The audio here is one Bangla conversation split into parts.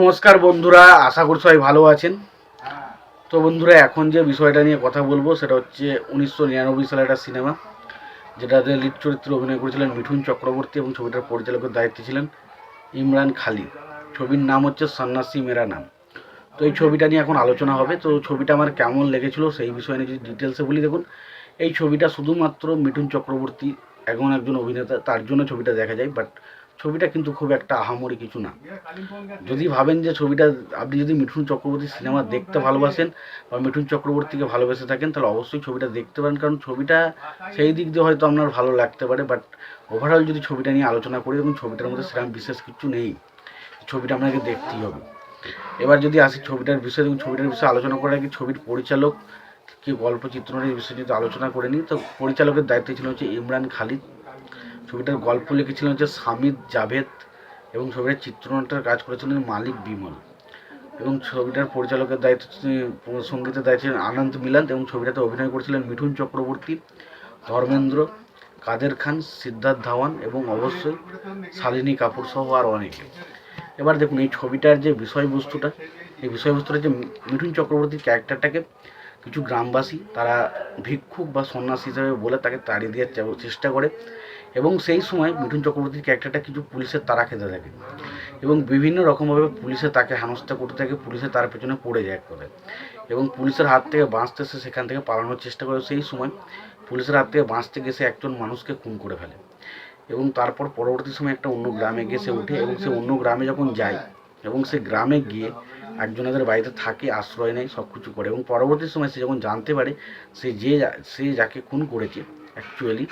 নমস্কার বন্ধুরা, আশা করি সবাই ভালো আছেন। তো বন্ধুরা, এখন যে বিষয়টা নিয়ে কথা বলব, সেটা হচ্ছে উনিশশো নিরানব্বই সালের একটা সিনেমা, যেটাতে লিড চরিত্রে অভিনয় করেছিলেন মিঠুন চক্রবর্তী এবং ছবিটার পরিচালকের দায়িত্বে ছিলেন ইমরান খালি। ছবির নাম হচ্ছে সন্ন্যাসী মেরা নাম। তো এই ছবিটা নিয়ে এখন আলোচনা হবে। তো ছবিটা আমার কেমন লেগেছিল সেই বিষয়ে নিয়ে যদি ডিটেলসে বলি, দেখুন, এই ছবিটা শুধুমাত্র মিঠুন চক্রবর্তী এখন একজন অভিনেতা, তার জন্য ছবিটা দেখা যায় বাট ছবিটা কিন্তু খুব একটা আহামরি কিছু না। যদি ভাবেন যে ছবিটা আপনি যদি মিঠুন চক্রবর্তী সিনেমা দেখতে ভালোবাসেন বা মিঠুন চক্রবর্তীকে ভালোবেসে থাকেন, তাহলে অবশ্যই ছবিটা দেখতে পারেন। কারণ ছবিটা সেই দিক দিয়ে হয়তো আপনার ভালো লাগতে পারে বাট ওভারঅল যদি ছবিটা নিয়ে আলোচনা করি, দেখুন ছবিটার মধ্যে সেরকম বিশেষ কিছু নেই। ছবিটা আপনাকে দেখতেই হবে। এবার যদি আসি ছবিটার বিষয়ে এবং ছবিটার বিষয়ে আলোচনা করার আগে ছবির পরিচালক, কি গল্প চিত্রণের বিষয়ে যদি আলোচনা করে নিই, তো পরিচালকের দায়িত্বে ছিল হচ্ছে ইমরান খালিদ। ছবিটার গল্প লিখেছিলেন হচ্ছে সামিদ জাভেদ এবং ছবিটার চিত্রনাট্যের কাজ করেছিলেন মালিক বিমল। এবং ছবিটার পরিচালকের দায়িত্ব সঙ্গীতের দায়িত্ব ছিলেন আনন্দ মিলান এবং ছবিটাতে অভিনয় করেছিলেন মিঠুন চক্রবর্তী, ধর্মেন্দ্র, কাদের খান, সিদ্ধার্থ ধাওয়ান এবং অবশ্যই শালিনী কাপুর সহ আর অনেকে। এবার দেখুন এই ছবিটার যে বিষয়বস্তুটা, এই বিষয়বস্তুটা যে মিঠুন চক্রবর্তীর ক্যারেক্টারটাকে কিছু গ্রামবাসী, তারা ভিক্ষুক বা সন্ন্যাসী হিসাবে বলে তাকে তাড়িয়ে দেওয়ার চেষ্টা করে এবং সেই সময় মিঠুন চক্রবর্তীর ক্যারেক্টারটা কিছু পুলিশের তারা খেতে থাকে এবং বিভিন্ন রকমভাবে পুলিশে তাকে হেনস্থা করতে থাকে, পুলিশে তার পেছনে পড়ে যায় কথায় এবং পুলিশের হাত থেকে বাঁচতে সে সেখান থেকে পালানোর চেষ্টা করে। সেই সময় পুলিশের হাত থেকে বাঁচতে গিয়ে সে একজন মানুষকে খুন করে ফেলে এবং তারপর পরবর্তী সময় একটা অন্য গ্রামে গিয়ে সে ওঠে এবং সে অন্য গ্রামে যখন যায় এবং সে গ্রামে গিয়ে একজনের বাড়িতে থাকে আশ্রয় নেয় সব কিছু করে এবং পরবর্তী সময় সে যখন জানতে পারে সে যে সে যাকে খুন করেছে অ্যাকচুয়ালি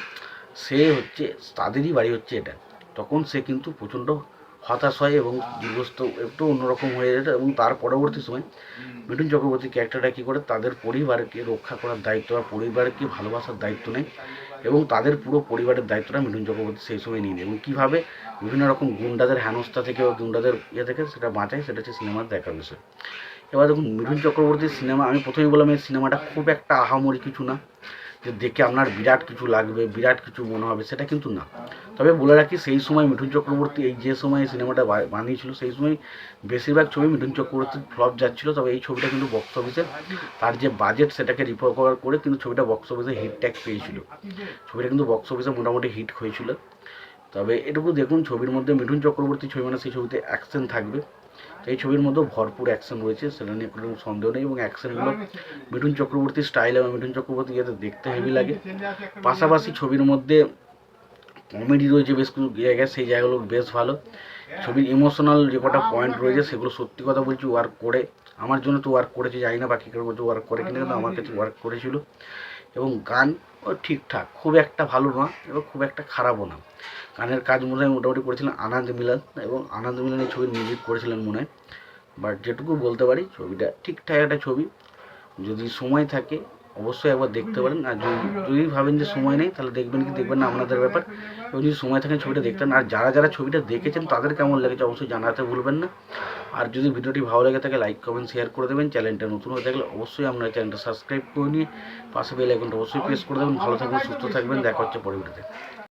সে হচ্ছে তাদেরই বাড়ি হচ্ছে এটা। তখন সে কিন্তু প্রচণ্ড হতাশ হয় এবং বিধ্বস্ত একটু অন্যরকম হয়ে যায় এবং তার পরবর্তী সময় মিঠুন চক্রবর্তী ক্যারেক্টারটা কী করে? তাদের পরিবারকে রক্ষা করার দায়িত্ব বা পরিবারকে ভালোবাসার দায়িত্ব নেয়। এবং তাদের পুরো পরিবারের দায়িত্বটা মিঠুন চক্রবর্তী সেই সময় নিয়ে এবং কীভাবে বিভিন্ন রকম গুন্ডাদের হেনস্থা থেকে বা গুন্ডাদের ইয়ে থেকে সেটা বাঁচায়, সেটা হচ্ছে সিনেমার দেখার বিষয়। এবার দেখুন, মিঠুন চক্রবর্তীর সিনেমা, আমি প্রথমেই বললাম এই সিনেমাটা খুব একটা আহামরি কিছু না। যে দেখে আপনার বিরাট কিছু লাগবে, বিরাট কিছু মনে হবে, সেটা কিন্তু না। তবে বলে রাখি, সেই সময় মিঠুন চক্রবর্তী, এই যে সময় সিনেমাটা বানিয়েছিল, সেই সময় বেশিরভাগ ছবি মিঠুন চক্রবর্তীর ফ্লপ যাচ্ছিল, তবে এই ছবিটা কিন্তু বক্স অফিসে তার যে বাজেট সেটাকে রিকভার করে কিন্তু ছবিটা বক্স অফিসে হিট ট্যাগ পেয়েছিল। ছবিটা কিন্তু বক্স অফিসে মোটামুটি হিট হয়েছিল। তবে এটুকু দেখুন, ছবির মধ্যে মিঠুন চক্রবর্তী ছবি মানে সেই ছবিতে অ্যাকশন থাকবে। এই ছবির মধ্যেও ভরপুর অ্যাকশন রয়েছে সেটা নিয়ে কোনো সন্দেহ নেই এবং অ্যাকশনগুলো মিঠুন চক্রবর্তীর স্টাইল এবং মিঠুন চক্রবর্তী যাতে দেখতে হেভি লাগে। পাশাপাশি ছবির মধ্যে কমেডি রয়েছে বেশ কিছু জায়গায় সেই জায়গাগুলো বেশ ভালো। ছবির ইমোশনাল যে কটা পয়েন্ট রয়েছে সেগুলো সত্যি কথা বলছি ওয়ার্ক করে আমার জন্য তো ওয়ার্ক করেছে জানি না বাকি কেউ বলছে ওয়ার্ক করে কিনা কিন্তু আমার কাছে ওয়ার্ক করেছিল। এবং গান ঠিকঠাক, খুব একটা ভালো না এবং খুব একটা খারাপও না। গানের কাজ মনে হয় মোটামুটি করেছিলেন আনন্দ মিলন এবং আনন্দ মিলনের ছবির মিউজিক করেছিলেন মনে হয়। বাট যেটুকু বলতে পারি, ছবিটা ঠিকঠাক একটা ছবি। যদি সময় থাকে অবশ্যই একবার দেখতে পারেন। আর যদি যদি ভাবেন যে সময় নেই, তাহলে দেখবেন কি, দেখবেন না আপনাদের ব্যাপার। এবং যদি সময় থাকেন ছবিটা দেখতেন আর যারা যারা ছবিটা দেখেছেন, তাদের কেমন লেগেছে অবশ্যই জানাতে ভুলবেন না। আর যদি ভিডিওটি ভালো লেগে থাকে, লাইক, কমেন্ট, শেয়ার করে দেবেন। চ্যানেলটা নতুন হয়ে থাকলে অবশ্যই আপনার চ্যানেলটা সাবস্ক্রাইব করে নিয়ে পাশে বেল আইকনটা অবশ্যই প্রেস করে দেবেন। ভালো থাকবেন, সুস্থ থাকবেন। দেখা হচ্ছে পরে ভিডিওতে